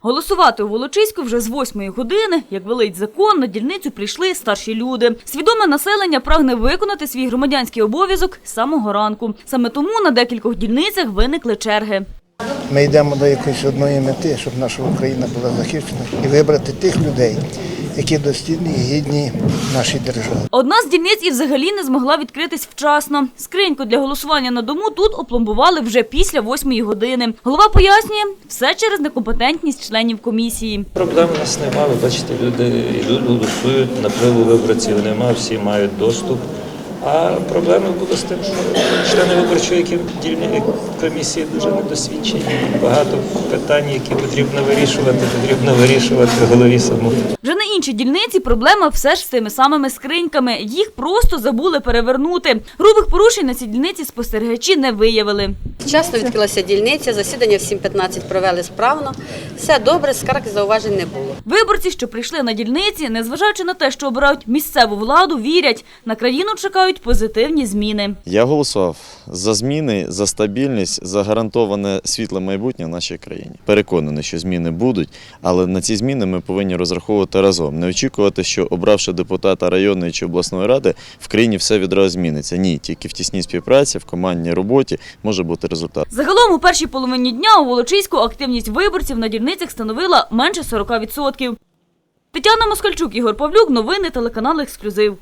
Голосувати у Волочиську вже з восьмої години, як велить закон, на дільницю прийшли старші люди. Свідоме населення прагне виконати свій громадянський обов'язок з самого ранку. Саме тому на декількох дільницях виникли черги. Ми йдемо до якоїсь одної мети, щоб наша Україна була захищена і вибрати тих людей, які достійні і гідні нашій державі. Одна з дільниць і взагалі не змогла відкритись вчасно. Скриньку для голосування на дому тут опломбували вже після 8 години. Голова пояснює, все через некомпетентність членів комісії. Проблем у нас немає. Ви бачите, люди йдуть, голосують, напливу виборців нема, всі мають доступ. А проблеми були з тим, що члени виборчої дільної комісії дуже недосвідчені. Багато питань, які потрібно вирішувати, потрібно вирішувати голові самому. Іншій дільниці проблема все ж з тими самими скриньками. Їх просто забули перевернути. Грубих порушень на цій дільниці спостерігачі не виявили. Вчасно відкрилася дільниця, засідання в 7.15 провели справно. Все добре, скарг зауважень не було. Виборці, що прийшли на дільниці, незважаючи на те, що обирають місцеву владу, вірять, на країну чекають позитивні зміни. Я голосував за зміни, за стабільність, за гарантоване світле майбутнє в нашій країні. Переконаний, що зміни будуть, але на ці зміни ми повинні розраховувати разом. Не очікувати, що обравши депутата районної чи обласної ради, в країні все відразу зміниться. Ні, тільки в тісній співпраці, в командній роботі може бути результат. Загалом у першій половині дня у Волочиську активність виборців на дільницях становила менше 40%. Тетяна Москальчук, Ігор Павлюк, новини телеканал Ексклюзив.